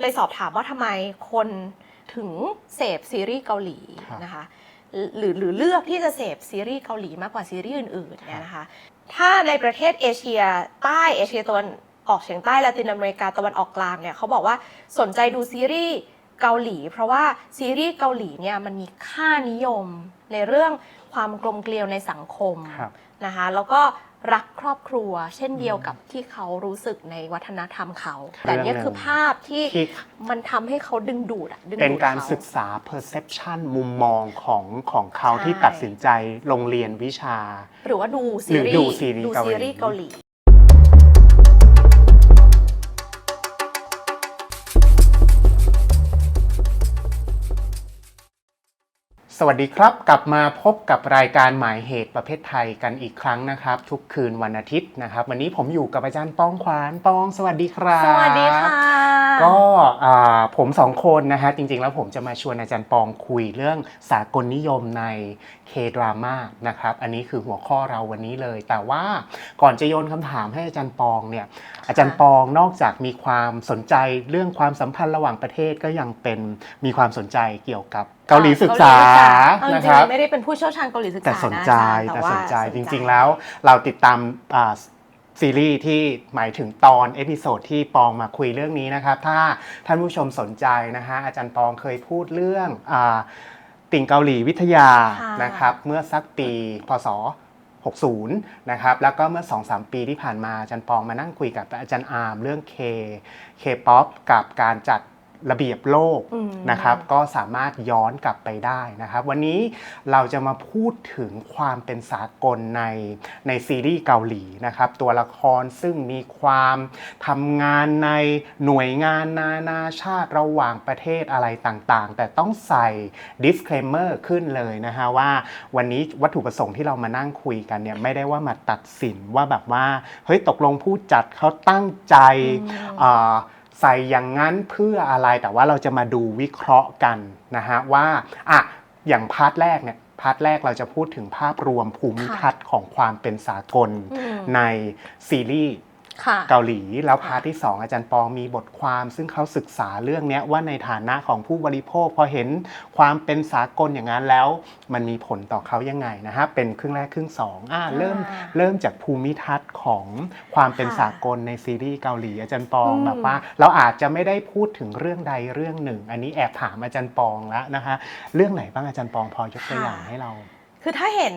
ไปสอบถามว่าทำไมคนถึงเสพซีรีส์เกาหลีครับนะคะ หรือหรือเลือกที่จะเสพซีรีส์เกาหลีมากกว่าซีรีส์อื่นๆเนี่ยนะคะ ถ้าในประเทศเอเชียใต้เอเชียตะวันออกเฉียงใต้ละตินอเมริกาตะวันออกกลางเนี่ยเขาบอกว่าสนใจดูซีรีส์เกาหลี เพราะว่าซีรีส์เกาหลีเนี่ยมันมีค่านิยมในเรื่องความกลมเกลียวในสังคมครับนะคะแล้วก็ รักครอบครัว เช่นเดียวกับที่เขารู้สึกในวัฒนธรรมเขา แต่เนี่ยคือภาพที่ที่ มันทำให้เขาดึงดูดอะดึงดูดเป็นการข ศึกษา perception มุมมองของของเขาใช่ที่ตัดสินใจลงเรียนวิชา หรือว่าดูซีหรือรีดูส์ซีรีส์ดูเกาหลีซีรีส์เกาหลี สวัสดีครับกลับมาพบกับรายการหมายเหตุประเภทไทยกันอีกครั้งนะครับ ทุกคืนวันอาทิตย์นะครับ วันนี้ผมอยู่กับอาจารย์ป้องขวานป้อง สวัสดีครับสวัสดีค่ะก็อ่าผมสองคนนะฮะจริงๆ แล้วผมจะมาชวนอาจารย์ปองคุยเรื่องสากลนิยมในเคดราม่านะครับอันนี้คือหัวข้อเราวันนี้เลย แต่ว่าก่อนจะโยนคำถามให้อาจารย์ปองเนี่ยอาจารย์ปองนอกจากมีความสนใจเรื่องความสัมพันธ์ระหว่างประเทศก็ยังเป็นมีความสนใจเกี่ยวกับ เกาหลีศึกษาเกาหลีศึกษาเอาจนะริคงรับ ๆไม่ได้เป็นผู้เชี่ยวชาญเกาหลีศึกษาแต่สนใจะอาารย์แต่ว่าสนใจจริงๆแล้วเราติดตามอ่าซีรีส์ที่หมายถึงตอนเอพิโซดที่ปองมาคุยเรื่องนี้นะครับ ถ้าท่านผู้ชมสนใจนะฮะอาจารย์ปองเคยพูดเรื่องอาติ่งเกาหลีวิทยาค่ะนะครับเมื่อสักปีพศ 60 นะครับ แล้วก็เมื่อ 2-3 ปีที่ผ่านมาอาจารย์ปองมานั่งคุยกับอาจารย์อาร์มเรื่อง K K-POP กับการจัด ระเบียบโลกอืมนะครับ ก็สามารถย้อนกลับไปได้นะครับ วันนี้เราจะมาพูดถึงความเป็นสากลในในซีรีส์เกาหลีนะครับ ตัวละครซึ่งมีความทำงานในหน่วยงานนานาชาติระหว่างประเทศอะไรต่างๆ แต่ต้องใส่ disclaimer ขึ้นเลยนะฮะว่าวันนี้วัตถุประสงค์ที่เรามานั่งคุยกันเนี่ยไม่ได้ว่ามาตัดสินว่าแบบว่าเฮ้ยตกลงผู้จัดเขาตั้งใจอืมเอ่อ ใส่อย่างนั้นเพื่ออะไรแต่ว่าเราจะมาดูวิเคราะห์กันนะฮะว่าอะอย่างพาร์ทแรกเนี่ยพาร์ทแรกเราจะพูดถึงภาพรวมภูมิทัศน์ของความเป็นสากลอืมในซีรีส์ค่ะ เกาหลี แล้วพาร์ทที่ 2 อาจารย์ปองมีบทความซึ่งเขาศึกษาเรื่องเนี้ยว่าในฐานะของผู้บริโภคพอเห็นความเป็นสากลอย่างนั้นแล้ว มันมีผลต่อเขายังไงนะฮะเป็นครึ่งแรกครึ่งสองอ่าเริ่มอ่าเริ่มจากภูมิทัศน์ของความเป็นค่ะสากลในซีรีส์เกาหลีอาจารย์ปองอืมแบบว่า เราอาจจะไม่ได้พูดถึงเรื่องใดเรื่องหนึ่ง อันนี้แอบถามอาจารย์ปองแล้วนะคะเรื่องไหนบ้างอาจารย์ปองพอยกตัวอย่างให้เรา คือถ้าเห็น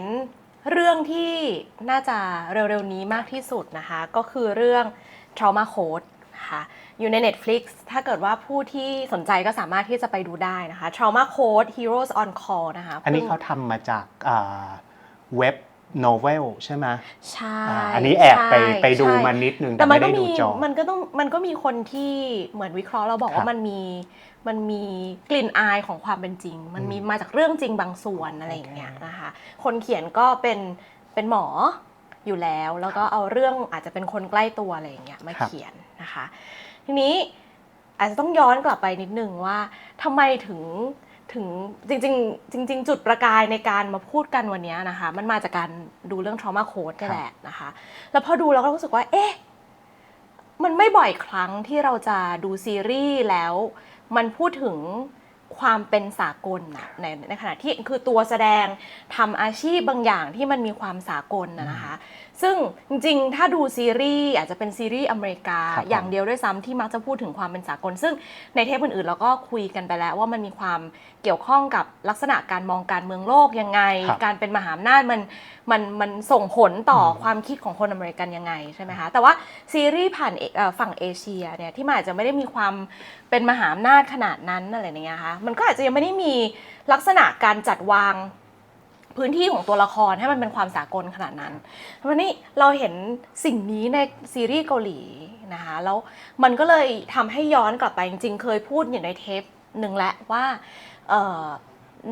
เรื่องที่น่าจะเร็วๆนี้มากที่สุดนะคะ ก็คือเรื่อง trauma code นะคะอยู่ใน Netflix ถ้าเกิดว่าผู้ที่สนใจก็สามารถที่จะไปดูได้นะคะ trauma code heroes on call นะคะอันนี้พิ่งเขาทำมาจากอ่าเว็บโนเวลใช่ไหมใช่อ่าอันนี้แอบไปใช่ไปดูใช่มานิดนึงแต่แต่มันไม่ก็ได้ดูมีจอมันก็ต้องมันก็มีคนที่เหมือนวิเคราะห์เราบอกครับว่ามันมี มันมีกลิ่นอายของความเป็นจริง มันมีอืมมาจากเรื่องจริงบางส่วนอะไรอย่างเงี้ยนะคะ คนเขียนก็เป็นเป็นหมออยู่แล้ว แล้วก็เอาเรื่องอาจจะเป็นคนใกล้ตัวอะไรอย่างเงี้ยมาครับเขียนนะคะ ทีนี้อาจจะต้องย้อนกลับไปนิดนึงว่าทำไมถึงถึงจริงๆจริง ๆ จุดประกายในการมาพูดกันวันนี้นะคะ มันมาจากการดูเรื่อง trauma code นี่แหละนะคะ แล้วพอดูเราก็รู้สึกว่า เอ๊ะ มันไม่บ่อยครั้งที่เราจะดูซีรีส์แล้ว มันพูดถึงความเป็นสากลนะในในขณะที่คือตัวแสดงทำอาชีพบางอย่างที่มันมีความสากลนะนะคะ ซึ่งจริงๆ ถ้าดูซีรีส์อาจจะเป็นซีรีส์อเมริกา ครับผม อย่างเดียวด้วยซ้ำที่มักจะพูดถึงความเป็นสากล ซึ่งในเทปอื่นๆ เราก็คุยกันไปแล้วว่ามันมีความเกี่ยวข้องกับลักษณะการมองการเมืองโลกยังไง ครับการเป็นมหาอำนาจมันมันมันส่งผลต่ออม ความคิดของคนอเมริกันยังไงใช่ไหมคะแต่ว่าซีรีส์ผ่านเอเอ่อฝั่งเอเชียเนี่ยที่มันอาจจะไม่ได้มีความเป็นมหาอำนาจขนาดนั้นอะไรอย่างเงี้ยคะมันก็อาจจะยังไม่ได้มีลักษณะการจัดวาง พื้นที่ของตัวละครให้มันเป็นความสากลขนาดนั้นวันนี้เราเห็นสิ่งนี้ในซีรีส์เกาหลีนะคะแล้วมันก็เลยทำให้ย้อนกลับไปจริงๆ เคยพูดอยู่ในเทปหนึ่งแล้วว่าเอ่อ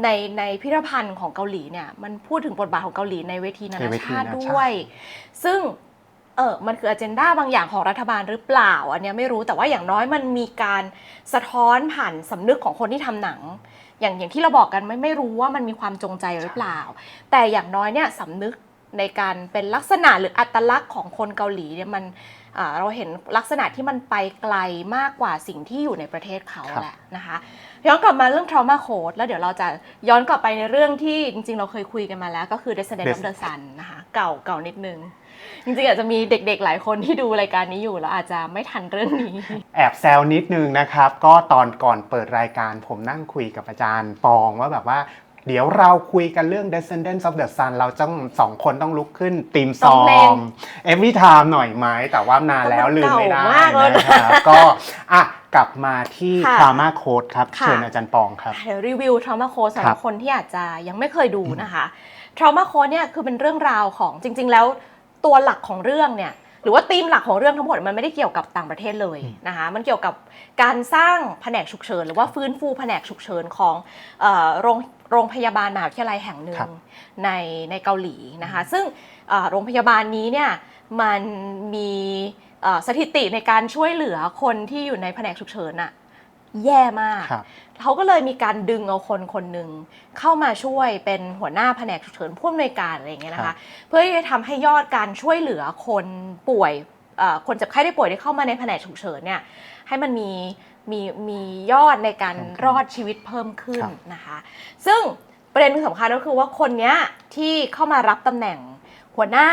ในในพิพิธภัณฑ์ของเกาหลีเนี่ยมันพูดถึงบทบาทของเกาหลีในเวทีนาในนาเวทีชาตินานาชาติด้วย ซึ่งเออมันคืออ g e n d a บางอย่างของรัฐบาลหรือเปล่า อันเนี้ยไม่รู้แต่ว่าอย่างน้อยมันมีการสะท้อนผ่านสำนึกของคนที่ทำหนัง อย่างอย่างที่เราบอกกันไม่ไม่รู้ว่ามันมีความจงใจหรือเปล่า แต่อย่างน้อยเนี่ยสำนึกในการเป็นลักษณะหรืออัตลักษณ์ของคนเกาหลีเนี่ยมันอ่าเราเห็นลักษณะที่มันไปไกลมากกว่าสิ่งที่อยู่ในประเทศเขาครับแหละนะคะย้อนกลับมาเรื่อง trauma code แล้วเดี๋ยวเราจะย้อนกลับไปในเรื่องที่จริงๆ เราเคยคุยกันมาแล้ว ก็คือ Descendant of the Sun นะคะเก่าเก่านิดนึง จริงๆอาจจะมีเด็กๆหลายคนที่ดูรายการนี้อยู่แล้วอาจจะไม่ทันเรื่องนี้ แอบแซวนิดนึงนะครับ ก็ตอนก่อนเปิดรายการผมนั่งคุยกับอาจารย์ปองว่าแบบว่าเดี๋ยวเราคุยกันเรื่อง Descendants of the Sun เราต้องสองคนต้องลุกขึ้นตีมซต้อองเล่นง Every time หน่อยไหมแต่ว่านานแล้วลืมไม่ได้เก่ามากแล้วนะนะครับ ก็อะกลับมาที่ ค่ะ Trauma Code ครับ ค่ะ เชิญอาจารย์ปองครับ เดี๋ยวรีวิว trauma code สำหครัรับบคนที่อาจจะยังไม่เคยดูนะคะ trauma code เนี่ยคือเป็นเรื่องราวของจริง ๆ แล้ว ตัวหลักของเรื่องเนี่ยหรือว่าธีมหลักของเรื่องทั้งหมดมันไม่ได้เกี่ยวกับต่างประเทศเลยนะคะมันเกี่ยวกับการสร้างแผนกฉุกเฉิน หรือว่าฟื้นฟูแผนกฉุกเฉินของเอ่อโรงโรงพยาบาลมหาวิทยาลัยแห่งหนึ่ครังบในในเกาหลีนะคะซึ่งเอ่อโรงพยาบาลนี้เนี่ยมันมีเอ่อสถิติในการช่วยเหลือคนที่อยู่ในแผนกฉุกเฉินอะแย่มากครับ เขาก็เลยมีการดึงเอาคนคนหนึ่งเข้ามาช่วยเป็นหัวหน้าแผนกฉุกเฉินผู้อำนวยการอะไรอย่างเงี้ยนะครัคะ บ เพื่อที่จะทำให้ยอดการช่วยเหลือคนป่วยเอ่อคนเจ็บไข้ได้ป่วยที่เข้ามาในแผนกฉุกเฉินเนี่ยให้มันมีมีมียอดในการรอดชีวิตเพิ่มขึ้นครับ นะคะ ซึ่งประเด็นสำคัญก็คือว่าคนเนี้ยที่เข้ามารับตำแหน่งหัวหน้า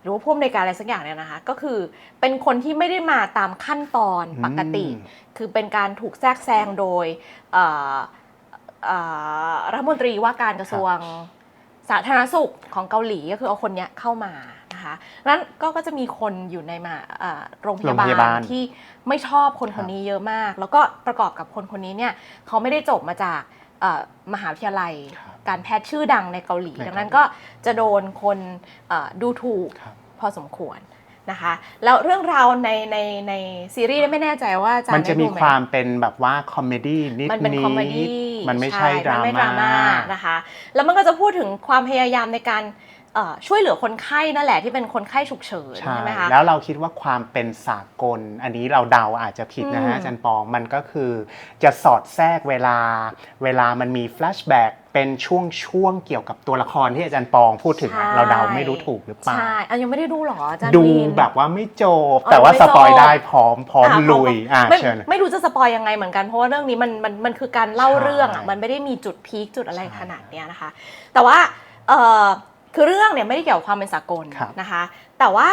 หรือว่าผู้อำนวยการอะไรสักอย่างเนี่ยนะคะ ก็คือเป็นคนที่ไม่ได้มาตามขั้นตอนปกติอืมคือเป็นการถูกแทรกแซงโดยเอ่อเอ่อรัฐมนตรีว่าการกระทรวงสาธารณสุขของเกาหลีก็คือเอาคนเนี้ยเข้ามานะคะนั้นก็ก็จะมีคนอยู่ในมาเอ่อโรงพยาบาโรงพยาบาลลที่ไม่ชอบคนคครับนนี้เยอะมาก แล้วก็ประกอบกับคนคนนี้เนี่ยเขาไม่ได้จบมาจากเอ่อมหาวิทยาลัยครับ การแพทย์ชื่อดังในเกาหลีในเกาหลี ดังนั้นก็จะโดนคนเอ่อดูถูกครับพอสมควรนะคะแล้วเรื่องราวในในในซีรีส์เนี่ยไม่แน่ใจว่าอาจารย์มันจะมีได้ดูไหความเป็นแบบว่าคอมเมดี้นิดมันเป็นนิคอมเมดดี้มันไม่ใช่ดรามันไม่ดราม่าม่านะคะแล้วมันก็จะพูดถึงความพยายามในการเอ่อ ช่วยเหลือคนไข้นั่นแหละที่เป็นคนไข้ฉุกเฉินใช่ใช่ไหมคะแล้วเราคิดว่าความเป็นสากล อันนี้เราเดาอาจจะผิดนะอืฮะมอาจารย์ปองมันก็คือ จะสอดแทรกเวลา เวลามันมีแฟลชแบ็กเป็นช่วงช่วงๆเกี่ยวกับตัวละครที่อาจารย์ปองพูดถึงอะเราเดาไม่รู้ถูกหรือเปล่าใช่อะยังไม่ได้ดูหรออาจารย์ดูมีนแบบว่าไม่จบอ๋อแต่ว่าไม่สจบปอยได้พร้อมพร้อมอะลุยอะไม่เชิญไม่รู้จะสปอยยังไงเหมือนกันเพราะว่าเรื่องนี้มันมันมันคือการเล่าใช่เรื่องอะมันไม่ได้มีจุดพีคจุดอะไรใช่ขนาดเนี้ยนะคะ แต่ว่าเออ คือเรื่องเนี่ยไม่ได้เกี่ยวกับความเป็นสากลครับนะคะ แต่ว่า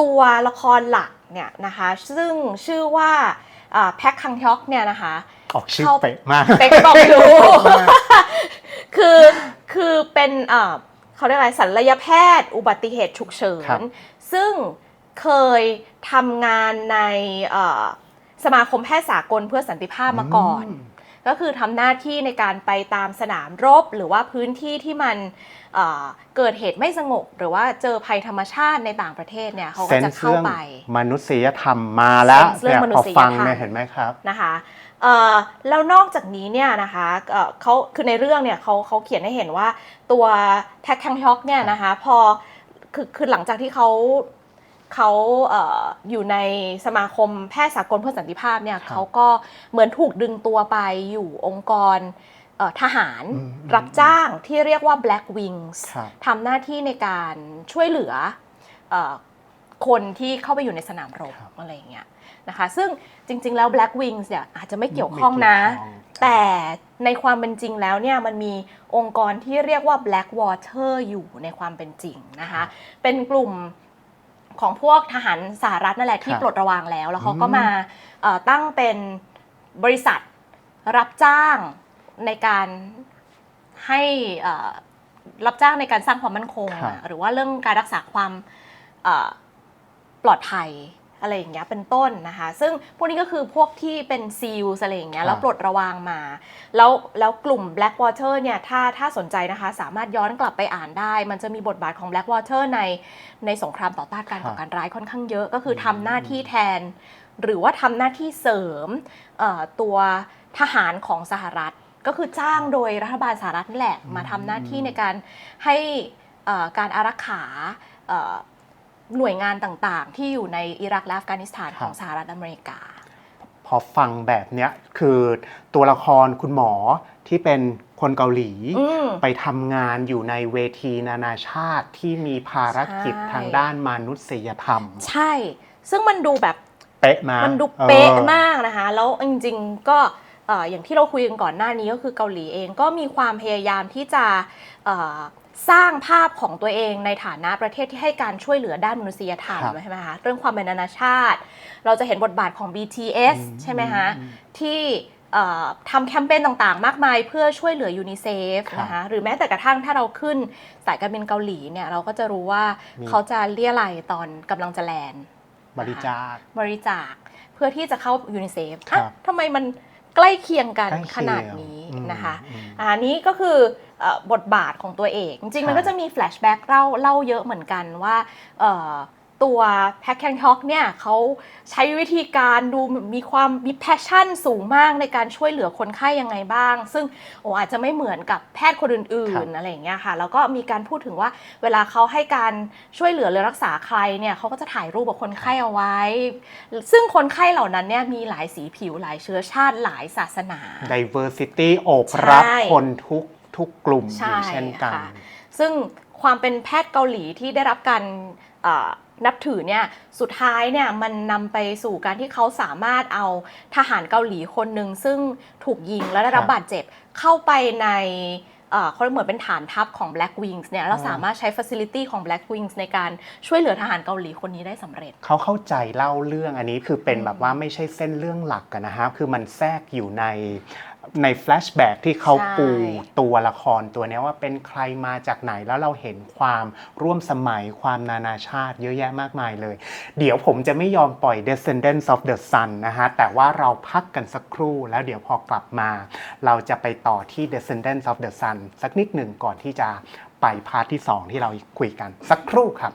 ตัวละครหลักเนี่ยนะคะซึ่งชื่อว่าอ่าแพ็คคังฮยอกเนี่ยนะคะออกชื่อเข้าเป๊ะมากเป็กบอกไม่รู้เป๊ะมากคือคือเป็นเอ่อเขาเรียกอะไรศัลยแพทย์ อุบัติเหตุฉุกเฉิครับนซึ่งเคยทำงานในเอ่อสมาคมแพทย์สากลเพื่อสันติภาพมาก่อนอืม ก็คือทำหน้าที่ในการไปตามสนามรบ หรือว่าพื้นที่ที่มันเอ่อเกิดเหตุไม่สงบ หรือว่าเจอภัยธรรมชาติในต่างประเทศเนี่ยเขาเซก็นจะส์เข้าเรื่องไปมนุษยธรรมมาแล้วเซนส์เรื่องเนี่ยมนุพอษยฟังธรรมเนี่ยเห็นไหมครับนะคะเอ่อแล้วนอกจากนี้เนี่ยนะคะเอ่อเขาคือในเรื่องเนี่ยเขาเขาเขียนให้เห็นว่าตัวแท็กแคงฮอกเนี่ยนะคะพอคือคือหลังจากที่เขา เขาเอ่ออยู่ในสมาคมแพทย์สากลเพื่อสันติภาพเนี่ยครับเขาก็เหมือนถูกดึงตัวไปอยู่องค์กรเอ่อทหารอืมรับจ้างที่เรียกว่า Black Wings ครับทำหน้าที่ในการช่วยเหลือเอ่อคนที่เข้าไปอยู่ในสนามรบครับอะไรอย่างเงี้ยนะคะ ซึ่งจริง ๆ แล้ว Black Wings เนี่ยอาจจะไม่เกี่ยวข้องนะไม่เกี่ยวข้องแต่ในความเป็นจริงแล้วเนี่ยมันมีองค์กรที่เรียกว่า Blackwater อยู่ในความเป็นจริงนะคะ เป็นกลุ่ม ของพวกทหารสหรัฐนั่นแหละที่ครับปลดระวางแล้ว แล้วเขาก็อืมมาเอ่อตั้งเป็นบริษัทรับจ้างในการให้เอ่อรับจ้างในการสร้างความมั่นคงครับอะหรือว่าเรื่องการรักษาความเอ่อปลอดภัย อะไรอย่างเงี้ยเป็นต้นนะคะ ซึ่งพวกนี้ก็คือพวกที่เป็นซีลอะไรอย่างเงี้ยแล้วปลดระวางมา แล้วแล้วกลุ่ม Blackwater เนี่ยถ้าถ้าสนใจนะคะ สามารถย้อนกลับไปอ่านได้ มันจะมีบทบาทของ Blackwater ในในสงครามต่อต้านการก่อการร้ายค่อนข้างเยอะ ก็คือทำหน้าที่แทน หรือว่าทำหน้าที่เสริมเอ่อตัวทหารของสหรัฐก็คือจ้างโดยรัฐบาลสหรัฐนั่นแหละมาทำหน้าที่ในการให้เอ่อการอารักขาเอ่อ หน่วยงานต่างๆ ที่อยู่ในอิรักและอัฟกานิสถานครับของสหรัฐอเมริกา พอฟังแบบเนี้ยคือตัวละครคุณหมอที่เป็นคนเกาหลีอืมไปทำงานอยู่ในเวทีนานาชาติที่มีภารกิจใช่ทางด้านมนุษยธรรม ใช่ ซึ่งมันดูแบบเป๊ะมากมันดูเป๊ะออมากนะคะ แล้วจริงๆก็เอ่ออย่างที่เราคุยกันก่อนหน้านี้ก็คือเกาหลีเองก็มีความพยายามที่จะเอ่อ สร้างภาพของตัวเองในฐานะประเทศที่ให้การช่วยเหลือด้านมนุษยธรรมครับใช่ไหมคะเรื่องความเป็นนานาชาติ เราจะเห็นบทบาทของ BTS อืมใช่ไหมคะอืมที่เอ่อทำแคมเปญต่างๆ มากมายเพื่อช่วยเหลือยูนิเซฟครับนะคะหรือแม้แต่กระทั่งถ้าเราขึ้นสายการบินเกาหลีเนี่ยเราก็จะรู้ว่ามีเขาจะเรียอะไรยตอนกำลังจะแลนด์บริจาคบริจาคเพื่อที่จะเข้ายูนิเซฟครับทำไมมัน ใกล้เคียงกันใกล้เคียงขนาดนี้อืมนะคะอืม อันนี้ก็คือเอ่อบทบาทของตัวเอก จริงๆ มันครับก็จะมีแฟลชแบ็กเล่าเล่าเยอะเหมือนกันว่าเอ่อ ตัวแพ็คแคนท็อกเนี่ยเขาใช้วิธีการดูมีความมีแพชชั่นสูงมากในการช่วยเหลือคนไข้ยังไงบ้าง ซึ่งโอ้อาจจะไม่เหมือนกับแพทย์คนอื่ครันบๆอะไรอย่างเงี้ยค่ะ แล้วก็มีการพูดถึงว่าเวลาเขาให้การช่วยเหลือหรือรักษาใครเนี่ยเขาก็จะถ่ายรูปกับคนไข้เอาไว้ ซึ่งคนไข้เหล่านั้นเนี่ยมีหลายสีผิวหลายเชื้อชาติหลายศาสนา diversity โอบรับใช่คนทุกทุกกลุ่มอใช่ยู่เช่นกันค่ะซึ่งความเป็นแพทย์เกาหลีที่ได้รับการเอ่อ นับถือเนี่ยสุดท้ายเนี่ยมันนำไปสู่การที่เขาสามารถเอาทหารเกาหลีคนหนึ่งซึ่งถูกยิงและได้รับครับบาดเจ็บเข้าไปในเอ่อเขาเหมือนเป็นฐานทัพของ Black Wings เนี่ยเราอ๋อสามารถใช้ Facility ของ Black Wings ในการช่วยเหลือทหารเกาหลีคนนี้ได้สำเร็จ เขาเข้าใจเล่าเรื่องอันนี้คือเป็นอืมแบบว่าไม่ใช่เส้นเรื่องหลักกันนะครับคือมันแทรกอยู่ใน ในแฟลชแบ็กที่เขาใช่ปูตัวละครตัวเนี้ยว่าเป็นใครมาจากไหนแล้วเราเห็นความร่วมสมัยความนานาชาติเยอะแยะมากมายเลย เดี๋ยวผมจะไม่ยอมปล่อย Descendants of the Sun นะฮะ แต่ว่าเราพักกันสักครู่แล้วเดี๋ยวพอกลับมา เราจะไปต่อที่ Descendants of the Sun สักนิดหนึ่งก่อนที่จะไปพาร์ทที่ 2 ที่เราคุยกันสักครู่ครับ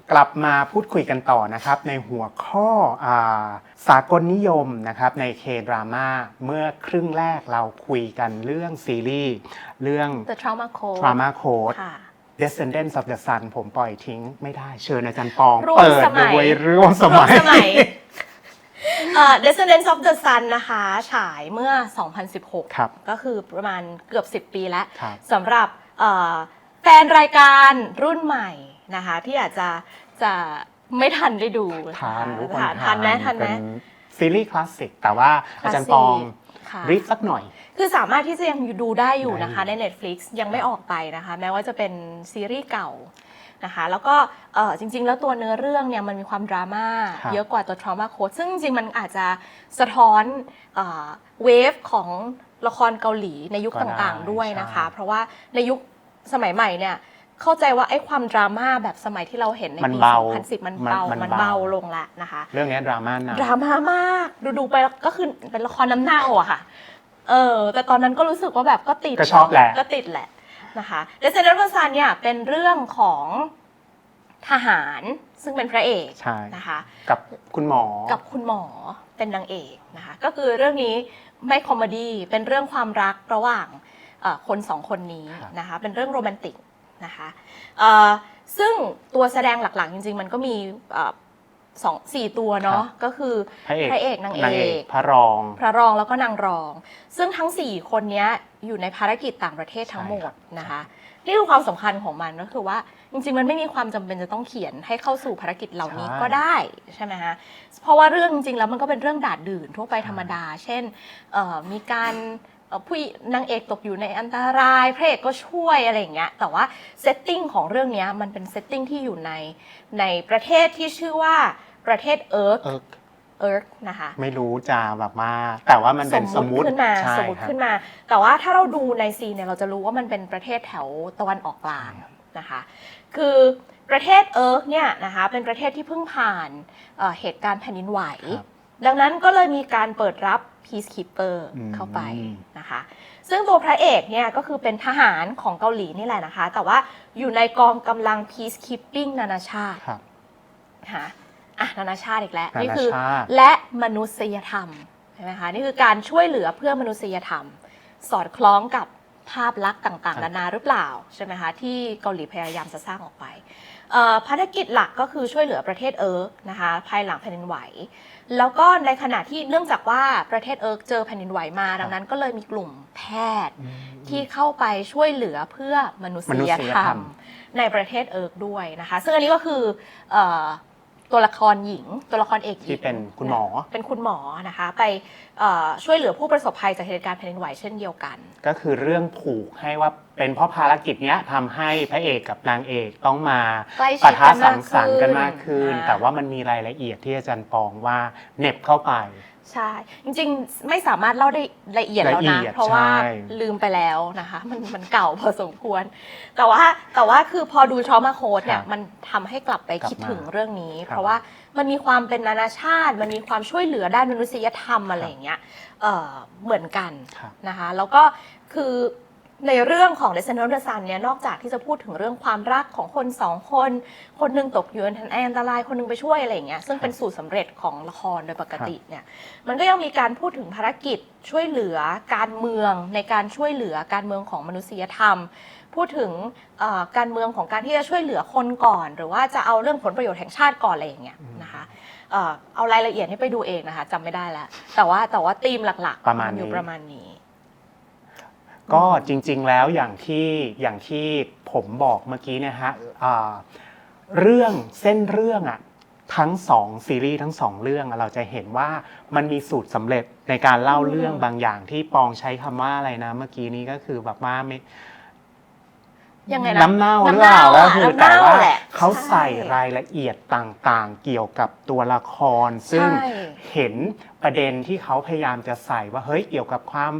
กลับมาพูดคุยกันต่อนะครับ ในหัวข้ออาสากลนิยมนะครับในเคดราม่าเมื่อครึ่งแรกเราคุยกันเรื่องซีรีส์เรื่อง The Trauma Code Drama Code ค่ะ Descendants of the Sun ผมปล่อยทิ้งไม่ได้เชิญอาจารย์ปองร่วมเปิดสมัยด้วยร่วมสมัยร่วมสมัยเอ่อ Descendants of the Sun นะคะ ฉายเมื่อ 2016ครับก็คือประมาณเกือบ 10 ปีแล้วครับสำหรับเอ่อแฟนรายการรุ่นใหม่นะคะที่อาจจะ จะไม่ทันได้ดูทานรู้คนค่ะทันไหมทันไหมเป็นซีรีส์คลาสสิก แต่ว่าอาจารย์ปองค่ะรีบสักหน่อย คือสามารถที่จะยังดูได้อยู่นะคะได้ในอยู่ Netflix ยังไม่ออกไปนะคะ แม้ว่าจะเป็นซีรีส์เก่านะคะแล้วก็เอ่อจริง ๆ แล้วตัวเนื้อเรื่องเนี่ยมันมีความดราม่าครับเยอะกว่าตัว Trauma Code ซึ่งจริง ๆ มันอาจจะสะท้อนเวฟของละครเกาหลีในยุคต่างๆด้วยนะคะ เพราะว่าในยุคสมัยใหม่เนี่ย เข้าใจว่าไอ้ความดราม่าแบบสมัยที่เราเห็นในมันปีเบา2010 มันมันเบา มันมันเบาเบา ลงละนะคะ เรื่องนี้ดราม่าหนักดราม่ามาก ดูดูไปแล้วก็คือเป็นละครน้ำเน่าอะค่ะ เออ แต่ตอนนั้นก็รู้สึกว่าแบบก็ติดก็ชอบแหละ ก็ติดแหละนะคะเดซเนอร์ซันเนี่ยเป็นเรื่องของทหารซึ่งเป็นพระเอกใช่ นะคะ กับคุณหมอ กับคุณหมอเป็นนางเอกนะคะ ก็คือเรื่องนี้ไม่คอมเมดี้เป็นเรื่องความรักระหว่างเอ่อคนสองคนนี้ครับ นะคะ เป็นเรื่องโรแมนติก นะคะเอ่อซึ่งตัวแสดงหลักๆ จริง ๆ มันก็มีเอ่อสองสี่ตัวเนาะก็คือพระเอกพระเอกนางเอกพระรอง พระรองแล้วก็นางรอง ซึ่งทั้ง4คนเนี้ยอยู่ในภารกิจต่างประเทศทั้งหมดใช่ครับนะคะนี่คือความสำคัญของมันก็คือว่าจริง ๆ มันไม่มีความจำเป็นจะต้องเขียนให้เข้าสู่ภารกิจเหล่านี้ก็ได้ใช่ไหมฮะเพราะว่าเรื่องจริงๆแล้วมันก็เป็นเรื่องดาดดื่นทั่วไปธรรมดา เช่นเอ่อมีการเอ่อ ผู้หญิงนางเอกตกอยู่ในอันตรายพระเอกก็ช่วยอะไรอย่างเงี้ยแต่ว่าเซตติ้งของเรื่องเนี้ยมันเป็นเซตติ้งที่อยู่ในในประเทศที่ชื่อว่าประเทศเอิร์กเออเอิร์กนะคะไม่รู้จะแบบว่าแต่ว่ามันเป็นสมมุติขึ้นมาใช่สมมติครับขึ้นมา แต่ว่าถ้าเราดูในซีนเนี่ยเราจะรู้ว่ามันเป็นประเทศแถวตะวันออกกลางนะคะ คือประเทศเอิร์กเนี่ยนะคะเป็นประเทศที่เพิ่งผ่านเอ่อเหตุการณ์แผ่นดินไหวครับ ดังนั้นก็เลยมีการเปิดรับ peacekeeper อืมเข้าไปนะคะ ซึ่งตัวพระเอกเนี่ยก็คือเป็นทหารของเกาหลีนี่แหละนะคะ แต่ว่าอยู่ในกองกำลัง peacekeeping นานาชาติครับนะคะอะนานาชาติอีกแล้วนานานี่คือชาติและมนุษยธรรมใช่ไหมคะนี่คือการช่วยเหลือเพื่อมนุษยธรรม สอดคล้องกับภาพลักษณ์ต่างๆนานาหรือเปล่าใช่ไหมคะที่เกาหลีพยายามจะสร้างออกไปเอ่อภารกิจหลักก็คือช่วยเหลือประเทศเอิร์กนะคะภายหลังแผ่นดินไหว แล้วก็ในขณะที่เนื่องจากว่าประเทศเอิร์กเจอแผ่นดินไหวมา ดังนั้นก็เลยมีกลุ่มแพทย์ที่เข้าไปช่วยเหลือเพื่อมนุษมนุยษยธรธรรรมมในประเทศเอิร์กด้วยนะคะ ซึ่งอันนี้ก็คือเอ่อ ตัวละครหญิง ตัวละครเอกหญิงที่เป็นคุณหมอ เป็นคุณหมอนะคะไปเอ่อช่วยเหลือผู้ประสบภัยจากเหตุการณ์แผ่นดินไหวเช่นเดียวกัน ก็คือเรื่องผูกให้ว่าเป็นเพราะภารกิจเนี้ยทำให้พระเอกกับนางเอกต้องมาใกล้ชิปะดทะกันสัมากงสรรค์กันมากขึ้น อ่า แต่ว่ามันมีรายละเอียดที่อาจารย์ปองว่าเหน็บเข้าไป ใช่ จริงๆ ไม่สามารถเล่าได้ละเอียดแล้วละนะเอียดเพราะว่าใช่ ลืมไปแล้วนะคะ มันมันเก่าพอสมควร แต่ว่าแต่ว่าคือพอดูทรมาโค้ดเนี่ย ครับมันทำให้กลับไปกลับคิดมาถึงเรื่องนี้ ครับเพราะว่ามันมีความเป็นนานาชาติ มันมีความช่วยเหลือด้านมนุษยธรรมอะไรอย่างเงี้ยเอ่อเหมือนกันครับ นะคะ แล้วก็คือ ในเรื่องของ Descendant of the Sun เนี่ยนอกจากที่จะพูดถึงเรื่องความรักของคนสองคน คนหนึงตกอยู่ในอันตรายคนหนึงไปช่วยอะไรอย่างเงี้ยซึ่งเป็นสูตรสำเร็จของละครโดยปกติเนี่ยมันก็ยังมีการพูดถึงภารกิจช่วยเหลือการเมืองในการช่วยเหลือการเมืองของมนุษยธรรม พูดถึงเอ่อการเมืองของการที่จะช่วยเหลือคนก่อน หรือว่าจะเอาเรื่องผลประโยชน์แห่งชาติก่อนอะไรอย่างเงี้ยนะคะเอ่อเอารายละเอียดให้ไปดูเองนะคะจำไม่ได้แล้วแต่ว่าแต่ว่าธีมหลักๆประมาณนอยู่นี้ประมาณนี้ ก็จริงๆแล้วอย่างที่อย่างที่ผมบอกเมื่อกี้นะฮะอ่าเรื่องเส้นเรื่องอะทั้งสองซีรีส์ทั้งสองเรื่องอะเราจะเห็นว่ามันมีสูตรสำเร็จในการเล่าเรื่องบางอย่างที่ปองใช้คำว่าอะไรนะ เมื่อกี้นี้ก็คือแบบว่าไม่ ยังไงนะน้ำเน่าหรือเปล่าน้ำเน่าก็คือน้ำแต่เน่าว่าแหละเขาใช่ใส่รายละเอียดต่างๆ เกี่ยวกับตัวละคร ซึ่งใช่เห็นประเด็นที่เขาพยายามจะใส่ว่าเฮ้ยเกี่ยวกับความ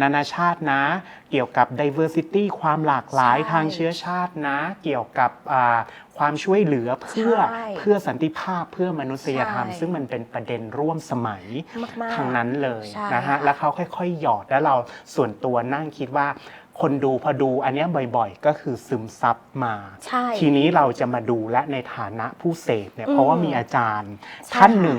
นานาชาตินะ เกี่ยวกับ diversity ความหลากหลายใช่ทางเชื้อชาตินะ เกี่ยวกับอ่าความช่วยเหลือเพื่อใช่เพื่อสันติภาพเพื่อมนุษยธรรมใช่ซึ่งมันเป็นประเด็นร่วมสมัยมากๆทางนั้นเลยใช่นะฮะค่ะแล้วเขาค่อยๆ หยอดแล้วเราส่วนตัวนั่งคิดว่า คนดูพอดูอันเนี้ยบ่อยๆ ก็คือซึมซับมา ใช่ ทีนี้เราจะมาดูและในฐานะผู้เสพเนี่ยอืมเพราะว่ามีอาจารย์ใช่ท่านหนึ่ง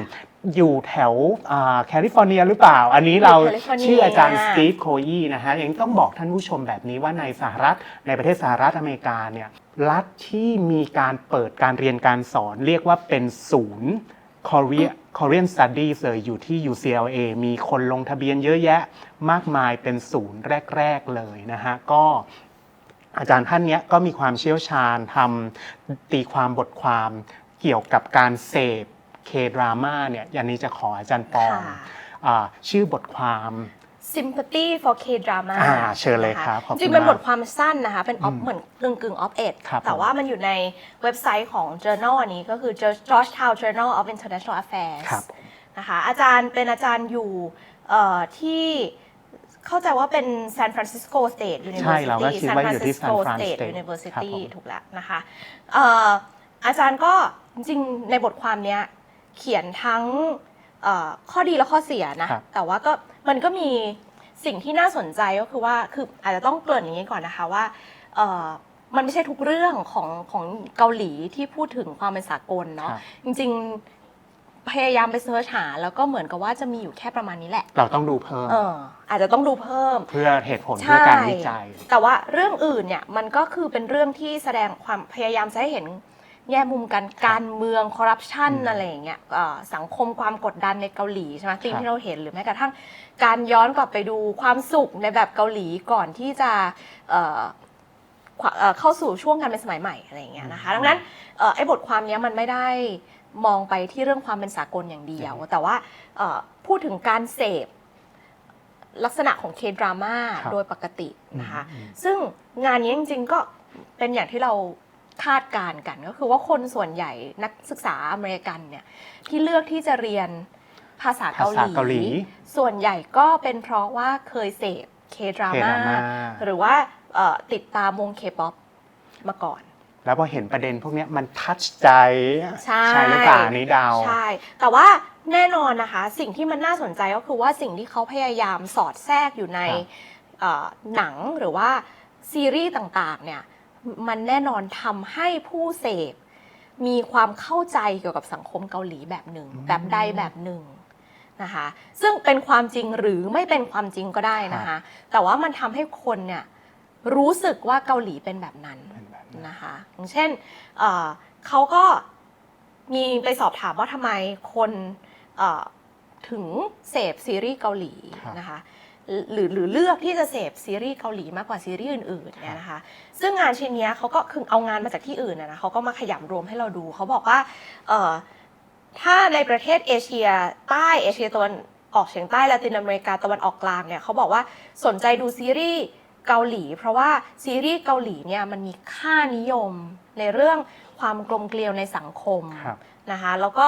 อยู่แถวอ่าแคลิฟอร์เนียหรือเปล่า อันนี้เราอยู่แคลิฟอร์เนียชื่ออาจารย์สตีฟโคยีนะฮะยังต้องบอกท่านผู้ชมแบบนี้ว่าในสหรัฐในประเทศสหรัฐอเมริกาเนี่ยรัฐที่มีการเปิดการเรียนการสอนเรียกว่าเป็นศูนย์ Korea Korean Studies เลยอยู่ที่ UCLA มีคนลงทะเบียนเยอะแยะมากมายเป็นศูนย์แรก ๆ เลยนะฮะ ก็อาจารย์ท่านเนี้ยก็มีความเชี่ยวชาญทำตีความบทความเกี่ยวกับการเสพเคดราม่าเนี่ยยันนี้จะขออาจารย์ปองค่ะอาชื่อบทความ Sympathy for K drama อ่าเชิญเลยนะะครับขอบคุณจริงๆเป็นมากบทความสั้นนะคะ เป็นออฟอืมเหมือนกึ่งกึ่งออฟเอ็ดครับแต่ผมว่ามันอยู่ในเว็บไซต์ของ journal อันนี้ก็คือ Georgetown Journal of International Affairs ครับ นะคะอาจารย์เป็นอาจารย์อยู่เอ่อที่เข้าใจว่าเป็น San Francisco State ใช่เราก็ University คิด San ว่าอยู่ที่ Francisco San Fran State State ครับ University ผม ถูกแล้วนะคะเอ่ออาจารย์ก็จริงๆในบทความเนี้ยเขียนทั้งเอ่อ ข้อดีและข้อเสียนะ ครับแต่ว่าก็มันก็มีสิ่งที่น่าสนใจก็คือว่าคืออาจจะต้องเกริ่นอย่างนี้ก่อนนะคะว่าเอ่อมันไม่ใช่ทุกเรื่องของของเกาหลีที่พูดถึงความเป็นสากลเนาะครับ จริงๆพยายามไปเสิร์ชหาแล้วก็เหมือนกับว่าจะมีอยู่แค่ประมาณนี้แหละ เราต้องดูเพิ่ม เอออาจจะต้องดูเพิ่ม เพื่อเหตุผลเพื่อการวิจัย แต่ว่าเรื่องอื่นเนี่ยมันก็คือเป็นเรื่องที่แสดงความพยายามจะให้เห็น แง่มุมการการเมืองคอร์รัปชันอืมอะไรอย่างเงี้ยเอ่อสังคมความกดดันในเกาหลีใช่ไหมธีมครับที่เราเห็นหรือแม้กระทั่งการย้อนกลับไปดูความสุขในแบบเกาหลีก่อนที่จะเอ่อขวาเอ่อเข้าสู่ช่วงการเป็นสมัยใหม่อะไรอย่างเงี้ยนะคะดังนั้นเอ่อไอ้บทความเนี้ยมันไม่ได้มองไปที่เรื่องความเป็นสากลอย่างเดียว แต่ว่าเอ่อพูดถึงการเสพลักษณะของเคดราม่าครับโดยปกตินะคะอืมซึ่งงานนี้จริงๆก็เป็นอย่างที่เรา คาดการณ์กัน ก็คือว่าคนส่วนใหญ่นักศึกษาอเมริกันเนี่ยที่เลือกที่จะเรียนภาษาเกาหภาษาเกาหลีลี ส่วนใหญ่ก็เป็นเพราะว่าเคยเสพเคดราม่า K-drama หรือว่าเอ่อติดตามวงเคป๊อปมาก่อน แล้วพอเห็นประเด็นพวกเนี้ยมันทัชใจใช่หรือเปล่าอันนี้เดาวใช่ แต่ว่าแน่นอนนะคะ สิ่งที่มันน่าสนใจก็คือว่าสิ่งที่เขาพยายามสอดแทรกอยู่ในครับเอ่อหนังหรือว่าซีรีส์ต่างๆเนี่ย มันแน่นอนทำให้ผู้เสพมีความเข้าใจเกี่ยวกับสังคมเกาหลีแบบหนึ่งอืมแบบใดแบบหนึ่งนะคะ ซึ่งเป็นความจริงหรือไม่เป็นความจริงก็ได้นะคะ แต่ว่ามันทำให้คนเนี่ยรู้สึกว่าเกาหลีเป็นแบบนั้นเป็นแบบนั้นนะคะอย่างเช่นเอ่อเขาก็มีไปสอบถามว่าทำไมคนเอ่อถึงเสพซีรีส์เกาหลีครับนะคะ หรือหรือเลือกที่จะเสพซีรีส์เกาหลีมากกว่าซีรีส์อื่นๆเนี่ยนะคะซึ่งงานชิ้นเนี้ยเขาก็คือเอางานมาจากที่อื่นนะนะเขาก็มาขยำรวมให้เราดูเขาบอกว่าเอ่อถ้าในประเทศเอเชียใต้เอเชียตะวันออกเฉียงใต้ละตินอเมริกาตะวันออกกลางเนี่ยเขาบอกว่าสนใจดูซีรีส์เกาหลี เพราะว่าซีรีส์เกาหลีเนี่ยมันมีค่านิยมในเรื่องความกลมเกลียวในสังคมครับนะคะแล้วก็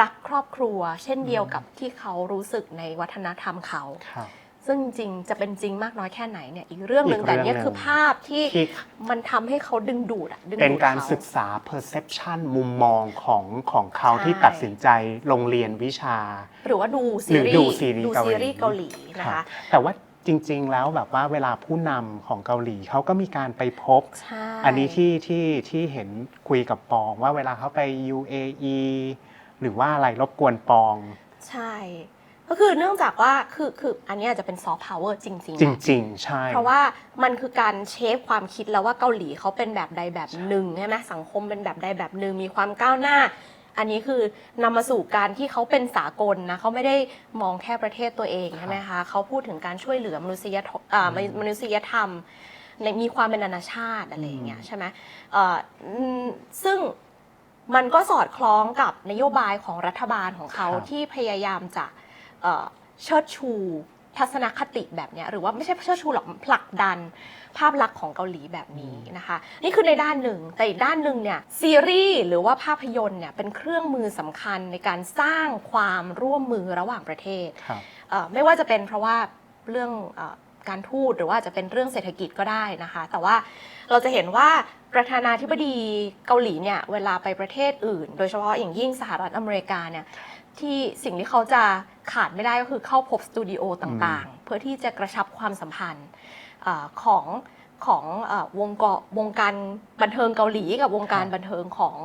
รักครอบครัว เช่นเดียวกับที่เขารู้สึกในวัฒนธรรมเขาครับ ซึ่งจริงๆจะเป็นจริงมากน้อยแค่ไหนเนี่ยอีกเรื่องหนึ่งอีกแต่เรื่องเนี่ยหนึ่งคือภาพที่ที่ มันทำให้เขาดึงดูดอะดึงดูดเป็นการข ศึกษา perception มุมมองของของเขาใช่ที่ตัดสินใจลงเรียนวิชา หรือว่าดูซีหรือรีดูส์ซีรีส์ดูเกาหลีซีรีส์เกาหลีนะครัคะบแต่ว่าจริง ๆ แล้วแบบว่าเวลาผู้นำของเกาหลีเขาก็มีการไปพบ ใช่ อันนี้ที่ที่ที่เห็นคุยกับปองว่าเวลาเขาไป UAE หรือว่าอะไรรบกวนปอง ใช่ ก็คือเนื่องจากว่าคือคืออันเนี้ยอาจจะเป็นซอฟต์พาวเวอร์จริงๆจนะริง ๆ ใช่เพราะว่ามันคือการเชฟความคิดแล้วว่าเกาหลีเขาเป็นแบบใดแบบหนึ่งใช่ไหมสังคมเป็นแบบใดแบบหนึ่งมีความก้าวหน้า อันนี้คือนำมาสู่การที่เขาเป็นสากลนะเขาไม่ได้มองแค่ประเทศตัวเองใช่ไหมคะเขาพูดถึงการช่วยเหลือมนุษยธรรมอ่ามนุษยธรรมในมีความเป็นนานาชาติอะไรอย่างเงี้ยใช่ไหมเอ่ออืมซึ่ง มันก็สอดคล้องกับนโยบายของรัฐบาลของเขาครับ ที่พยายามจะ เอ่อเชิดชูทัศนคติแบบเนี้ยหรือว่าไม่ใช่เชิดชูหรอกผลักดันภาพลักษณ์ของเกาหลีแบบนี้นะคะ นี่คือในด้านหนึ่ง แต่อีกด้านหนึ่งเนี่ยซีรีส์หรือว่าภาพยนตร์เนี่ยเป็นเครื่องมือสำคัญในการสร้างความร่วมมือระหว่างประเทศครับเอ่อไม่ว่าจะเป็นเพราะว่าเรื่องเออการทูตหรือว่าจะเป็นเรื่องเศรษฐกิจก็ได้นะคะ แต่ว่าเราจะเห็นว่าประธานาธิบดีเกาหลีเนี่ยเวลาไปประเทศอื่น โดยเฉพาะอย่างยิ่งสหรัฐอเมริกาเนี่ย ที่สิ่งที่เขาจะขาดไม่ได้ก็คือเข้าพบสตูดิโอต่างๆ เพื่อที่จะกระชับความสัมพันธ์เออของของเออวงกวงการบันเทิงเกาหลีกับวงการครับบันเทิงของ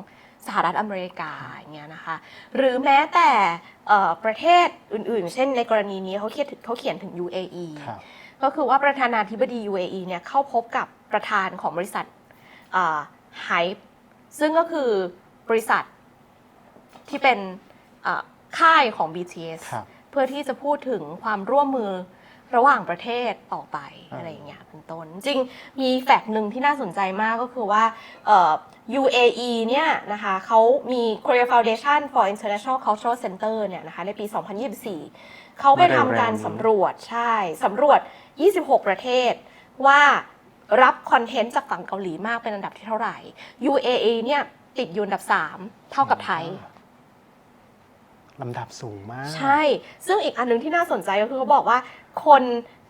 สหรัฐอเมริกาอย่างเงี้ยนะคะ หรือแม้แต่เอ่อประเทศอื่นๆ เช่นในกรณีนี้เขาเขียนถึงเขาเขียนถึง UAE ครับก็คือว่าประธานาธิบดี UAE เนี่ยเข้าพบกับประธานของบริษัทไฮป์ซึ่งก็คือบริษัทที่เป็นเอ่อ ค่ายของ BTS ครับเพื่อที่จะพูดถึงความร่วมมือระหว่างประเทศต่อไปอ่า อะไรอย่างเงี้ยเป็นต้น จริงมีแฟกต์หนึ่งที่น่าสนใจมากก็คือว่าเอ่อ UAE เนี่ยนะคะเขามี Korea Foundation for International Cultural Center เนี่ยนะคะในปี 2024 เขาไปทำการสำรวจใช่สำรวจ 26 ประเทศว่ารับคอนเทนต์จากฝั่งเกาหลีมากเป็นอันดับที่เท่าไหร่ UAE เนี่ยติดอยู่อันดับ 3 เท่ากับไทย ลำดับสูงมาก ใช่ ซึ่งอีกอันหนึงที่น่าสนใจก็คือเขาบอกว่าคน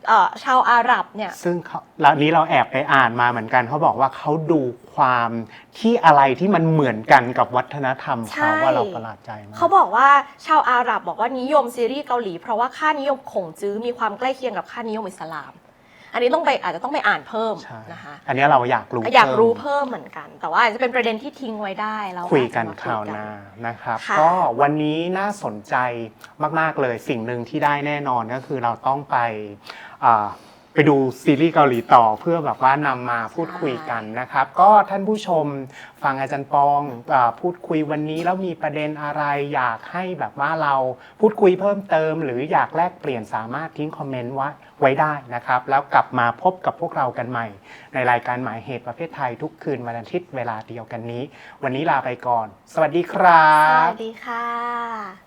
เอ่อชาวอาหรับเนี่ย ซึ่งเขาแล้วนี้เราแอบไปอ่านมาเหมือนกันเขาบอกว่าเขาดูความที่อะไรที่มันเหมือนกันกับวัฒนธรรมใช่เขาว่าเราประหลาดใจมากเขาบอกว่าชาวอาหรับบอกว่านิยมซีรีส์เกาหลี เพราะว่าค่านิยมของจื้อมีความใกล้เคียงกับค่านิยมอิสลาม อันนี้ต้องไปอาจจะต้องไปอ่านเพิ่มใช่นะคะ อันนี้เราอยากรู้อยากรู้เพิ่มเพิ่มเหมือนกัน แต่ว่าอาจจะเป็นประเด็นที่ทิ้งไว้ได้แล้วคุยกันอาจจะมคราวหน้านะครับค่ะก็วันนี้น่าสนใจมาก ๆ เลยสิ่งหนึ่งที่ได้แน่นอนก็คือเราต้องไปอ่า ไปดูซีรีส์เกาหลีต่อเพื่อแบบว่านำมาพูดคุยกันนะครับ ก็ท่านผู้ชมฟังอาจารย์ปองอพูดคุยวันนี้แล้วมีประเด็นอะไร อยากให้แบบว่าเราพูดคุยเพิ่มเติม หรืออยากแลกเปลี่ยนสามารถทิ้งคอมเมนต์ไว้ไว้ได้นะครับ แล้วกลับมาพบกับพวกเรากันใหม่ ในรายการหมายเหตุประเภทไทยทุกคืนวันอาทิตย์เวลาเดียวกันนี้ วันนี้ลาไปก่อน สวัสดีครับ สวัสดีค่ะ